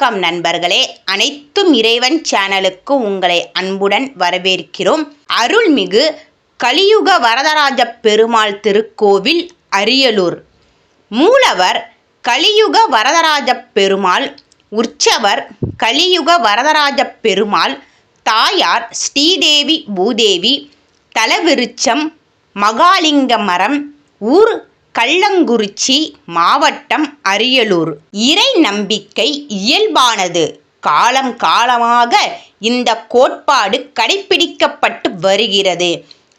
வணக்கம் நண்பர்களே. அனைத்தும் இறைவன் சேனலுக்கு உங்களை அன்புடன் வரவேற்கிறோம். அருள்மிகு கலியுக வரதராஜ பெருமாள் திருக்கோவில் அரியலூர். மூலவர் கலியுக வரதராஜ பெருமாள் உற்சவர் கலியுக வரதராஜ பெருமாள் தாயார் ஸ்ரீதேவி பூதேவி தலவிருச்சம் மகாலிங்க மரம் ஊர் கள்ளங்குறிச்சி மாவட்டம் அரியலூர். இறை நம்பிக்கை இயல்பானது. காலம் காலமாக இந்த கோட்பாடு கடைபிடிக்கப்பட்டு வருகிறது.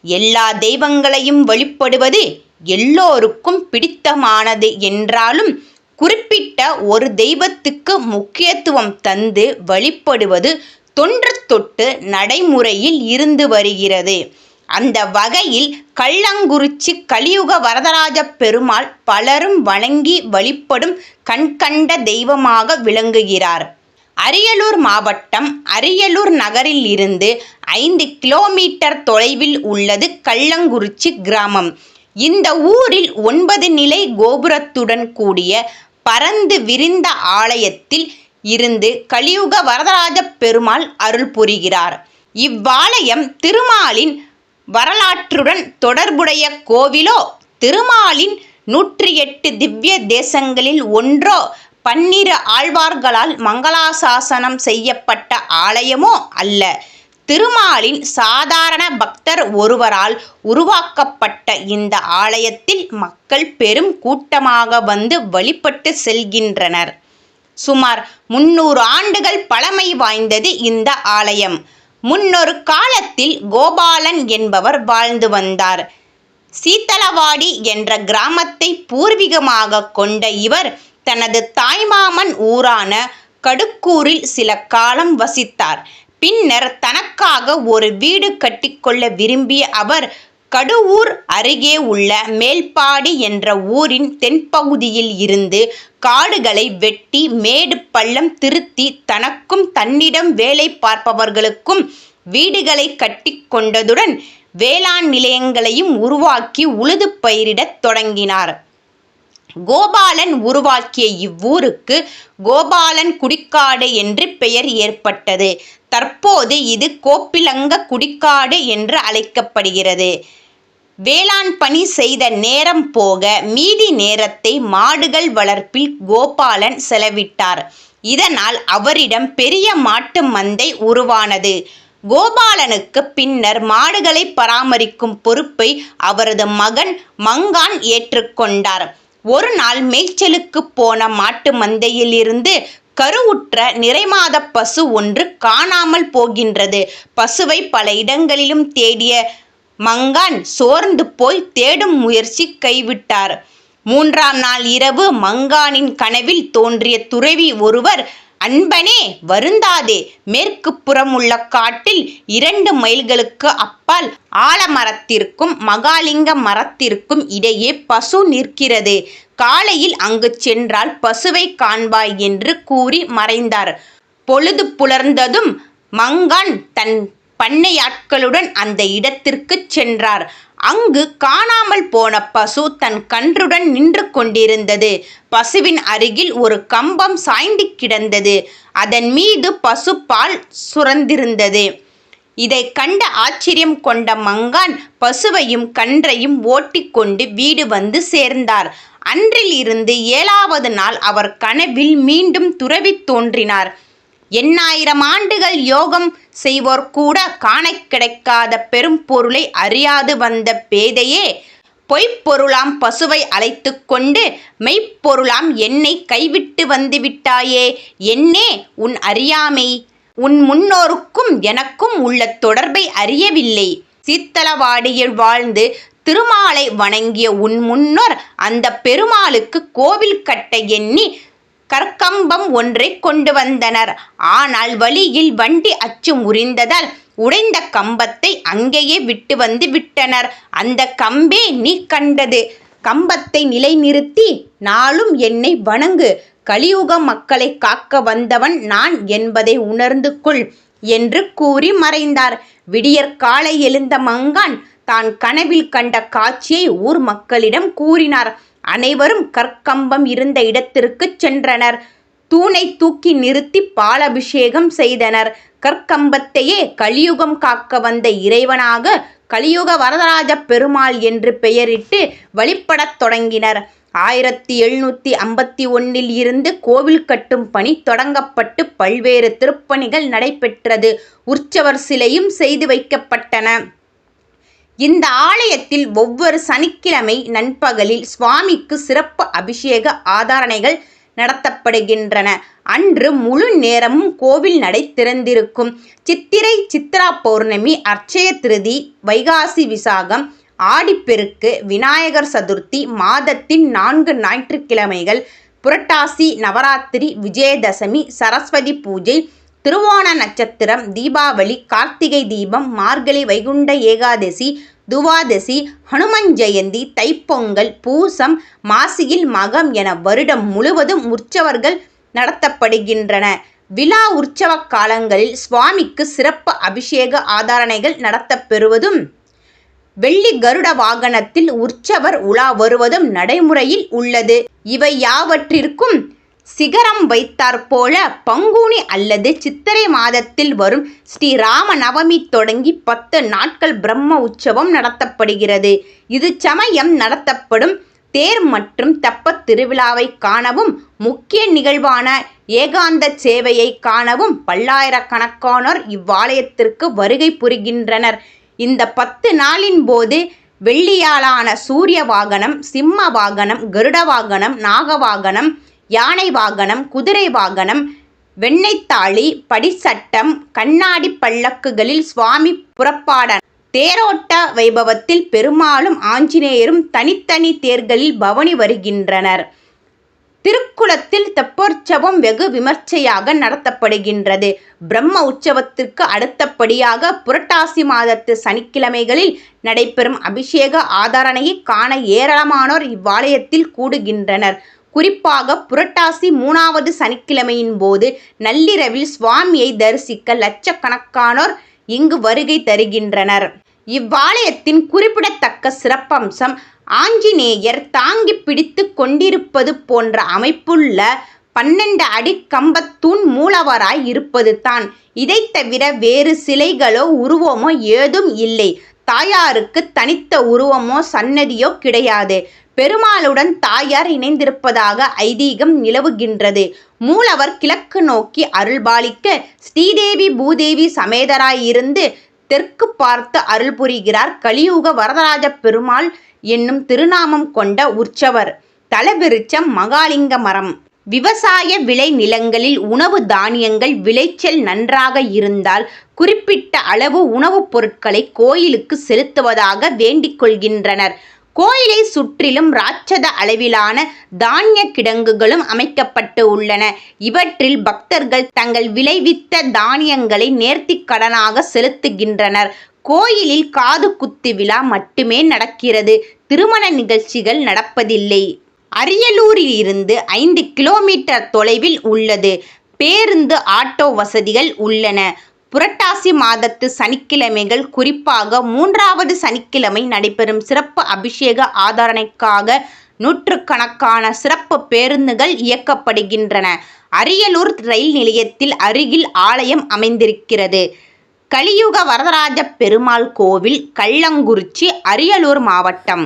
எல்லா தெய்வங்களையும் வழிபடுவது எல்லோருக்கும் பிடித்தமானது என்றாலும் குறிப்பிட்ட ஒரு தெய்வத்துக்கு முக்கியத்துவம் தந்து வழிபடுவது தொன்று தொட்டு நடைமுறையில் இருந்து வருகிறது. அந்த வகையில் கள்ளங்குறிச்சி கலியுக வரதராஜ பெருமாள் பலரும் வணங்கி வழிபடும் கண்கண்ட தெய்வமாக விளங்குகிறார். அரியலூர் மாவட்டம் அரியலூர் நகரில் இருந்து ஐந்து கிலோமீட்டர் தொலைவில் உள்ளது கள்ளங்குறிச்சி கிராமம். இந்த ஊரில் ஒன்பது நிலை கோபுரத்துடன் கூடிய பரந்து விரிந்த ஆலயத்தில் இருந்து கலியுக வரதராஜ பெருமாள் அருள் புரிகிறார். இவ்வாலயம் திருமாலின் வரலாற்றுடன் தொடர்புடைய கோவிலோ திருமாலின் நூற்றி எட்டு திவ்ய தேசங்களில் ஒன்றோ பன்னிரு ஆழ்வார்களால் மங்களாசாசனம் செய்யப்பட்ட ஆலயமோ அல்ல. திருமாலின் சாதாரண பக்தர் ஒருவரால் உருவாக்கப்பட்ட இந்த ஆலயத்தில் மக்கள் பெரும் கூட்டமாக வந்து வழிபட்டு செல்கின்றனர். சுமார் முன்னூறு ஆண்டுகள் பழமை வாய்ந்தது இந்த ஆலயம். முன்னொரு காலத்தில் கோபாலன் என்பவர் வாழ்ந்து வந்தார். சீத்தலவாடி என்ற கிராமத்தை பூர்வீகமாக கொண்ட இவர் தனது தாய்மாமன் ஊரான கடுக்கூரில் சில காலம் வசித்தார். பின்னர் தனக்காக ஒரு வீடு கட்டிக்கொள்ள விரும்பிய அவர் கடுவூர் அருகே உள்ள மேல்பாடி என்ற ஊரின் தென்பகுதியில் இருந்து காடுகளை வெட்டி மேடு பள்ளம் திருத்தி தனக்கும் தன்னிடம் வேலை பார்ப்பவர்களுக்கும் வீடுகளை கட்டி கொண்டதுடன் வேளாண் நிலையங்களையும் உருவாக்கி உழுது பயிரிடத் தொடங்கினார். கோபாலன் உருவாக்கிய இவ்வூருக்கு கோபாலன் குடிக்காடு என்று பெயர் ஏற்பட்டது. தற்போது இது கோப்பிலங்க குடிக்காடு என்று அழைக்கப்படுகிறது. வேளாண் பணி செய்த நேரம் போக மீதி நேரத்தை மாடுகள் வளர்ப்பில் கோபாலன் செலவிட்டார். இதனால் அவரிடம் பெரிய மாட்டு மந்தை உருவானது. கோபாலனுக்கு பின்னர் மாடுகளை பராமரிக்கும் பொறுப்பை அவரது மகன் மங்கான் ஏற்றுக்கொண்டார். ஒரு நாள் மேய்ச்சலுக்கு போன மாட்டு மந்தையிலிருந்து கருவுற்ற நிறைமாத பசு ஒன்று காணாமல் போகின்றது. பசுவை பல இடங்களிலும் தேடிய மங்கான் சோர்ந்து போய் தேடும் முயற்சி கைவிட்டார். மூன்றாம் நாள் இரவு மங்கானின் கனவில் தோன்றிய துறவி ஒருவர் அன்பனே வருந்தாதே. மேற்கு புறம் உள்ள காட்டில் இரண்டு மைல்களுக்கு அப்பால் ஆலமரத்திற்கும் மகாலிங்க மரத்திற்கும் இடையே பசு நிற்கிறது. காலையில் அங்கு சென்றால் பசுவை காண்பாய் என்று கூறி மறைந்தார். பொழுது புலர்ந்ததும் மங்கான் தன் பண்ணையாட்களுடன் அந்த இடத்திற்கு சென்றார். அங்கு காணாமல் போன பசு தன் கன்றுடன் நின்று கொண்டிருந்தது. பசுவின் அருகில் ஒரு கம்பம் சாய்ந்து கிடந்தது. அதன் மீது பசு பால் சுரந்திருந்தது. இதை கண்ட ஆச்சரியம் கொண்ட மங்கான் பசுவையும் கன்றையும் ஓட்டிக்கொண்டு வீடு வந்து சேர்ந்தார். அன்றில் இருந்து ஏழாவது நாள் அவர் கனவில் மீண்டும் துறவி தோன்றினார். எண்ணாயிரம் ஆண்டுகள் யோகம் செய்வோர் கூட காண கிடைக்காத பெரும் பொருளை அறியாது வந்த பேதையே பொய்ப்பொருளாம் பசுவை அழைத்து கொண்டு மெய்ப்பொருளாம் என்னை கைவிட்டு வந்துவிட்டாயே என்னே உன் அறியாமை? உன் முன்னோருக்கும் எனக்கும் உள்ள தொடர்பை அறியவில்லை. சீத்தளவாடியில் வாழ்ந்து திருமாலை வணங்கிய உன் முன்னோர் அந்த பெருமாளுக்கு கோவில் கட்ட எண்ணி கற்கம்பம் ஒன்றை கொண்டு வந்தனர். ஆனால் வழியில் வண்டி அச்சு முறிந்ததால் உடைந்த கம்பத்தை அங்கேயே விட்டு வந்து விட்டனர். அந்த கம்பே நீ கண்டது. கம்பத்தை நிலைநிறுத்தி நாளும் என்னை வணங்கு. கலியுக மக்களை காக்க வந்தவன் நான் என்பதை உணர்ந்து கொள் என்று கூறி மறைந்தார். விடியற் காலை எழுந்த மங்கான் தான் கனவில் கண்ட காட்சியை ஊர் மக்களிடம் கூறினார். அனைவரும் கற்கம்பம் இருந்த இடத்திற்கு சென்றனர். தூணை தூக்கி நிறுத்தி பாலபிஷேகம் செய்தனர். கற்கம்பத்தையே கலியுகம் காக்க வந்த இறைவனாக கலியுக வரதராஜ பெருமாள் என்று பெயரிட்டு வழிபடத் தொடங்கினர். ஆயிரத்தி எழுநூற்றி ஐம்பத்தி ஒன்றில் இருந்து கோவில் கட்டும் பணி தொடங்கப்பட்டு பல்வேறு திருப்பணிகள் நடைபெற்றது. உற்சவர் சிலையும் செய்து வைக்கப்பட்டன. இந்த ஆலயத்தில் ஒவ்வொரு சனிக்கிழமை நண்பகலில் சுவாமிக்கு சிறப்பு அபிஷேக ஆதாரணைகள் நடத்தப்படுகின்றன. அன்று முழு நேரமும் கோவில் நடை திறந்திருக்கும். சித்திரை சித்ரா பௌர்ணமி அர்ச்சய திருதி வைகாசி விசாகம் ஆடிப்பெருக்கு விநாயகர் சதுர்த்தி மாதத்தின் நான்கு ஞாயிற்றுக்கிழமைகள் புரட்டாசி நவராத்திரி விஜயதசமி சரஸ்வதி பூஜை திருவோண நட்சத்திரம் தீபாவளி கார்த்திகை தீபம் மார்கழி வைகுண்ட ஏகாதசி துவாதசி ஹனுமன் ஜெயந்தி தைப்பொங்கல் பூசம் மாசியில் மகம் என வருடம் முழுவதும் உற்சவர்கள் நடத்தப்படுகின்றன. விழா உற்சவ காலங்களில் சுவாமிக்கு சிறப்பு அபிஷேக ஆதாரணைகள் நடத்தப்பெறுவதும் வெள்ளி கருட வாகனத்தில் உற்சவர் உலா வருவதும் நடைமுறையில் உள்ளது. இவை யாவற்றிற்கும் சிகரம் வைத்தாற்போல பங்குனி அல்லது சித்திரை மாதத்தில் வரும் ஸ்ரீராம நவமி தொடங்கி பத்து நாட்கள் பிரம்ம உற்சவம் நடத்தப்படுகிறது. இது சமயம் நடத்தப்படும் தேர் மற்றும் தெப்பத் திருவிழாவை காணவும் முக்கிய நிகழ்வான ஏகாந்த சேவையை காணவும் பல்லாயிரக்கணக்கானோர் இவ்வாலயத்திற்கு வருகை புரிகின்றனர். இந்த பத்து நாளின் போது வெள்ளியாலான சூரிய வாகனம் சிம்ம வாகனம் கருட வாகனம் நாக வாகனம் யானை வாகனம் குதிரை வாகனம் வெண்ணெய்த்தாளி படிசட்டம் கண்ணாடி பல்லக்குகளில் சுவாமி புறப்பாட தேரோட்ட வைபவத்தில் பெருமாளும் ஆஞ்சநேயரும் தனித்தனி தேர்களில் பவனி வருகின்றனர். திருக்குளத்தில் தெப்போற்சவம் வெகு விமர்சையாக நடத்தப்படுகின்றது. பிரம்ம உற்சவத்திற்கு அடுத்தபடியாக புரட்டாசி மாதத்து சனிக்கிழமைகளில் நடைபெறும் அபிஷேக ஆதரணையை காண ஏராளமானோர் இவ்வாலயத்தில் கூடுகின்றனர். குறிப்பாக புரட்டாசி மூணாவது சனிக்கிழமையின் போது நள்ளிரவில் சுவாமியை தரிசிக்க லட்சக்கணக்கானோர் இங்கு வருகை தருகின்றனர். இவ்வாலயத்தின் குறிப்பிடத்தக்க சிறப்பம்சம் ஆஞ்சநேயர் தாங்கி பிடித்து கொண்டிருப்பது போன்ற அமைப்புள்ள பன்னெண்டு அடி கம்பத்தூண் மூலவராய் இருப்பது தான் இதை தவிர வேறு சிலைகளோ உருவமோ ஏதும் இல்லை. தாயாருக்கு தனித்த உருவமோ சன்னதியோ கிடையாது. பெருமாளுடன் தாயார் இணைந்திருப்பதாக ஐதீகம் நிலவுகின்றது. மூலவர் கிழக்கு நோக்கி அருள்பாலிக்க ஸ்ரீதேவி பூதேவி சமேதராயிருந்து தெற்கு பார்த்து அருள் புரிகிறார் கலியுக வரதராஜ பெருமாள் என்னும் திருநாமம் கொண்ட உற்சவர். தலவிருச்சம் மகாலிங்க மரம். விவசாய விளை நிலங்களில் உணவு தானியங்கள் விளைச்சல் நன்றாக இருந்தால் குறிப்பிட்ட அளவு உணவுப் பொருட்களை கோயிலுக்கு செலுத்துவதாக வேண்டிக் கொள்கின்றனர். கோயிலை சுற்றிலும் ராட்சத அளவிலான தானிய கிடங்குகளும் அமைக்கப்பட்டு உள்ளன. இவற்றில் பக்தர்கள் தங்கள் விளைவித்த தானியங்களை நேர்த்திக் கடனாக செலுத்துகின்றனர். கோயிலில் காது குத்து விழா மட்டுமே நடக்கிறது. திருமண நிகழ்ச்சிகள் நடப்பதில்லை. அரியலூரில் இருந்து ஐந்து கிலோமீட்டர் தொலைவில் உள்ளது. பேருந்து ஆட்டோ வசதிகள் உள்ளன. புரட்டாசி மாதத்து சனிக்கிழமைகள் குறிப்பாக மூன்றாவது சனிக்கிழமை நடைபெறும் சிறப்பு அபிஷேக ஆதரணைக்காக நூற்றுக்கணக்கான சிறப்பு பேருந்துகள் இயக்கப்படுகின்றன. அரியலூர் ரயில் நிலையத்தில் அருகில் ஆலயம் அமைந்திருக்கிறது. கலியுக வரதராஜ பெருமாள் கோவில் கள்ளங்குறிச்சி அரியலூர் மாவட்டம்.